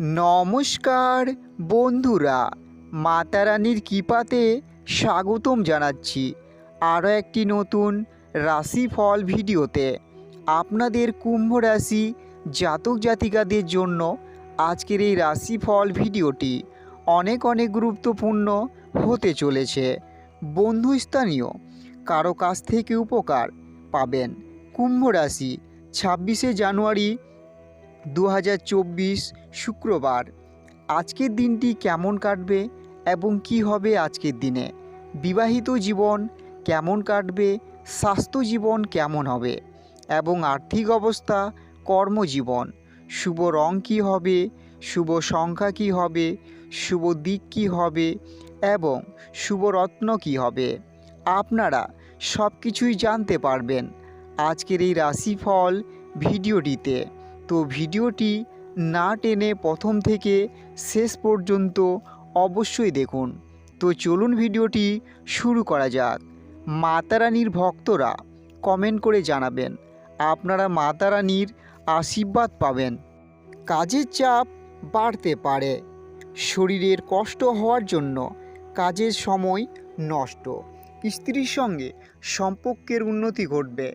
নমস্কার, বন্ধুরা। মাতারানির কৃপাতে স্বাগতম জানাচ্ছি আরও একটি নতুন রাশিফল ভিডিওতে। আপনাদের কুম্ভ রাশি জাতক জাতিকাদের জন্য আজকের এই রাশিফল ভিডিওটি অনেক অনেক গুরুত্বপূর্ণ হতে চলেছে। বন্ধুস্থানীয়, কারও কাছ থেকে উপকার পাবেন। কুম্ভ রাশি, ছাব্বিশে জানুয়ারি দু হাজার চব্বিশ শুক্রবার। আজকের দিনটি কেমন কাটবে এবং কি হবে আজকের দিনে? বিবাহিত জীবন কেমন কাটবে? স্বাস্থ্য জীবন কেমন হবে? এবং আর্থিক অবস্থা, কর্মজীবন, শুভ রং কী হবে? শুভ সংখ্যা কী হবে? শুভ দিক কী হবে? এবং শুভ রত্ন কী হবে? আপনারা সব কিছুই জানতে পারবেন আজকের এই রাশিফল ভিডিওটিতে। তো ভিডিওটি না টেনে প্রথম থেকে শেষ পর্যন্ত অবশ্যই দেখুন। তো চলুন ভিডিওটি শুরু করা যাক। মাতারানির ভক্তরা কমেন্ট করে জানাবেন, আপনারা মাতারানির আশীর্বাদ পাবেন। কাজের চাপ বাড়তে পারে। শরীরের কষ্ট হওয়ার জন্য কাজের সময় নষ্ট। স্ত্রীর সঙ্গে সম্পর্কের উন্নতি ঘটবে।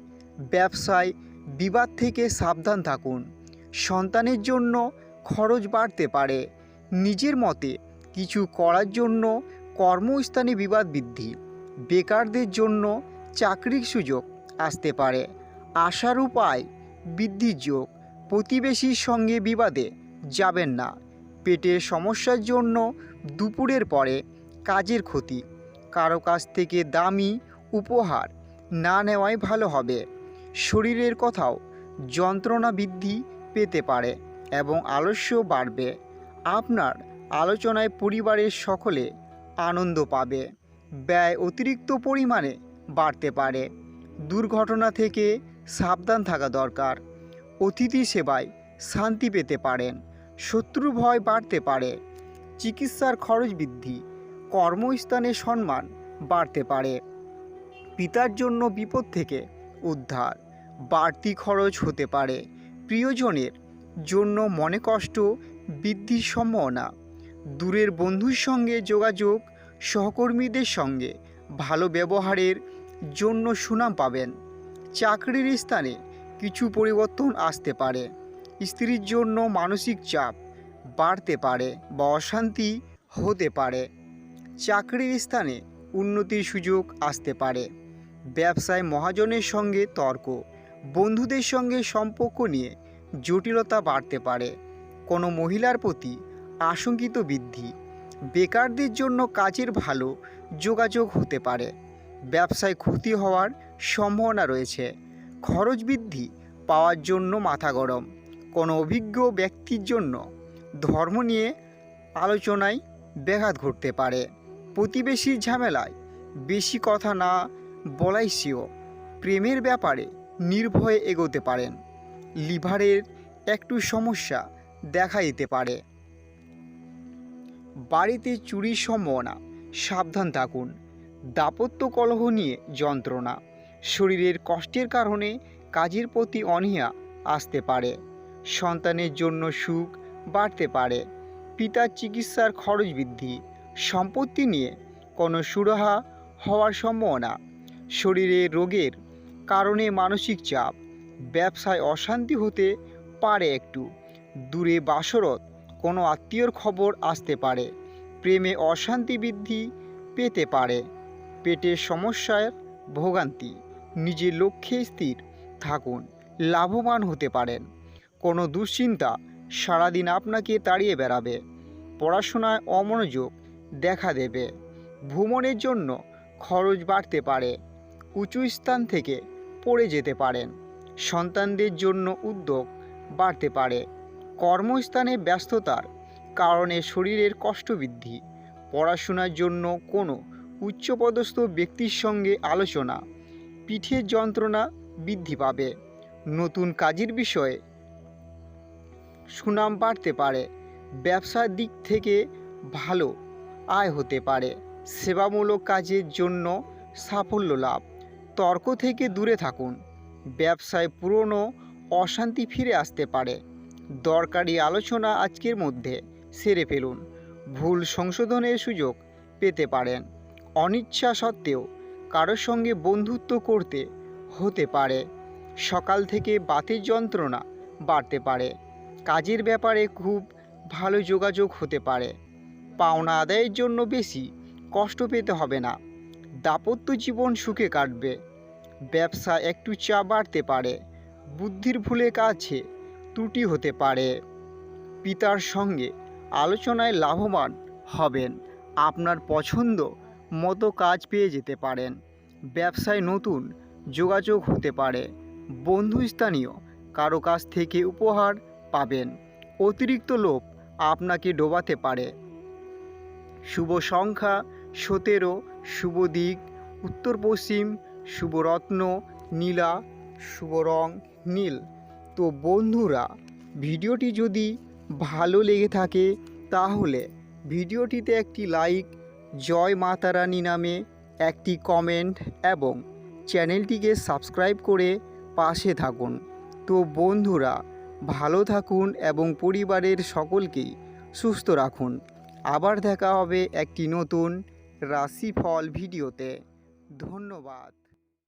ব্যবসায় বিবাদ থেকে সাবধান থাকুন। সন্তানের জন্য খরচ বাড়তে পারে। নিজের মতে, কিছু করার জন্য কর্মস্থানে বিবাদ বৃদ্ধি, বেকারদের জন্য চাকরির সুযোগ আসতে পারে। আশার উপায় বৃদ্ধির যোগ, প্রতিবেশীর সঙ্গে বিবাদে যাবেন না। পেটের সমস্যার জন্য দুপুরের পরে কাজের ক্ষতি, কারও কাছ থেকে দামি উপহার না নেওয়াই ভালো হবে। শরীরের কথাও যন্ত্রণা বৃদ্ধি পেতে পারে এবং আলস্য বাড়বে। আপনার আলোচনায় পরিবারের সকলে আনন্দ পাবে। ব্যয় অতিরিক্ত পরিমাণে বাড়তে পারে। দুর্ঘটনা থেকে সাবধান থাকা দরকার। অতিথি সেবায় শান্তি পেতে পারেন। শত্রু ভয় বাড়তে পারে। চিকিৎসার খরচ বৃদ্ধি। কর্মস্থানে সম্মান বাড়তে পারে। পিতার জন্য বিপদ থেকে উদ্ধার। বাড়তি খরচ হতে পারে। প্রিয়জনের জন্য মনে কষ্ট, বৃদ্ধির সম্ভাবনা। দূরের বন্ধুর সঙ্গে যোগাযোগ, সহকর্মীদের সঙ্গে ভালো ব্যবহারের জন্য সুনাম পাবেন। চাকরির স্থানে কিছু পরিবর্তন আসতে পারে। স্ত্রীর জন্য মানসিক চাপ বাড়তে পারে বা অশান্তি হতে পারে। চাকরির স্থানে উন্নতির সুযোগ আসতে পারে। ব্যবসায় মহাজনের সঙ্গে তর্ক বন্ধুদের সঙ্গে সম্পর্ক নিয়ে জটিলতা বাড়তে পারে। কোনো মহিলার প্রতি আশঙ্কিত বৃদ্ধি বেকারদের জন্য কাজের ভালো যোগাযোগ হতে পারে। ব্যবসায় ক্ষতি হওয়ার সম্ভাবনা রয়েছে। খরচ বৃদ্ধি পাওয়ার জন্য মাথা গরম। কোনো অভিজ্ঞ ব্যক্তির জন্য ধর্ম নিয়ে আলোচনায় ব্যাঘাত ঘটতে পারে। প্রতিবেশীর ঝামেলায় বেশি কথা না বলাই সেও প্রেমের ব্যাপারে নির্ভয়ে এগোতে পারেন। লিভারের একটু সমস্যা দেখা দিতে পারে। বাড়িতে চুরির সম্ভাবনা সাবধান থাকুন। দাপত্য কলহ নিয়ে যন্ত্রণা, শরীরের কষ্টের কারণে কাজের প্রতি অনীহা আসতে পারে। সন্তানের জন্য সুখ বাড়তে পারে। পিতার চিকিৎসার খরচ বৃদ্ধি, সম্পত্তি নিয়ে কোনো সুরাহা হওয়ার সম্ভাবনা, শরীরে রোগের কারণে মানসিক চাপ, ব্যবসায় অশান্তি হতে পারে একটু। দূরে বাসরত কোনো আত্মীয়র খবর আসতে পারে। প্রেমে অশান্তি বৃদ্ধি পেতে পারে। পেটের সমস্যার ভোগান্তি, নিজের লক্ষ্যে স্থির থাকুন, লাভবান হতে পারেন। কোনো দুশ্চিন্তা সারাদিন আপনাকে তাড়িয়ে বেড়াবে। পড়াশোনায় অমনোযোগ দেখা দেবে। ভ্রমণের জন্য খরচ বাড়তে পারে। উঁচু স্থান থেকে পড়ে যেতে পারেন। সন্তানদের জন্য উদ্যোগ বাড়তে পারে। কর্মস্থানে ব্যস্ততার কারণে শরীরের কষ্ট বৃদ্ধি, পড়াশোনার জন্য কোনো উচ্চপদস্থ ব্যক্তির সঙ্গে আলোচনা, পিঠের যন্ত্রণা বৃদ্ধি পাবে। নতুন কাজের বিষয়ে সুনাম বাড়তে পারে। ব্যবসার দিক থেকে ভালো আয় হতে পারে। সেবামূলক কাজের জন্য সাফল্য লাভ। তর্ক থেকে দূরে থাকুন। ব্যবসায় পুরনো অশান্তি ফিরে আসতে পারে। দরকারি আলোচনা আজকের মধ্যে সেরে ফেলুন। ভুল সংশোধনের সুযোগ পেতে পারেন। অনিচ্ছা সত্ত্বেও কারোর সঙ্গে বন্ধুত্ব করতে হতে পারে। সকাল থেকে বাতের যন্ত্রণা বাড়তে পারে। কাজের ব্যাপারে খুব ভালো যোগাযোগ হতে পারে। পাওনা আদায়ের জন্য বেশি কষ্ট পেতে হবে না। দাপত্য জীবন সুখে কাটবে। ব্যবসা একটু চা বাড়তে পারে। বুদ্ধির ভুলে কাছে ত্রুটি হতে পারে। পিতার সঙ্গে আলোচনায় লাভবান হবেন। আপনার পছন্দ মতো কাজ পেয়ে যেতে পারেন। ব্যবসায় নতুন যোগাযোগ হতে পারে। বন্ধুস্থানীয় কারও কাছ থেকে উপহার পাবেন। অতিরিক্ত লোভ আপনাকে ডোবাতে পারে। শুভ সংখ্যা সতেরো, শুভ দিক, উত্তর পশ্চিম শুভ রত্ন নীলা, শুভ রং, নীল। তো বন্ধুরা, ভিডিওটি যদি ভালো লেগে থাকে, তাহলে ভিডিওটিতে একটি লাইক, জয় মাতারানী নামে একটি কমেন্ট এবং চ্যানেলটিকে সাবস্ক্রাইব করে পাশে থাকুন। তো বন্ধুরা, ভালো থাকুন এবং পরিবারের সকলকেই সুস্থ রাখুন। আবার দেখা হবে একটি নতুন রাশিফল ভিডিওতে ধন্যবাদ।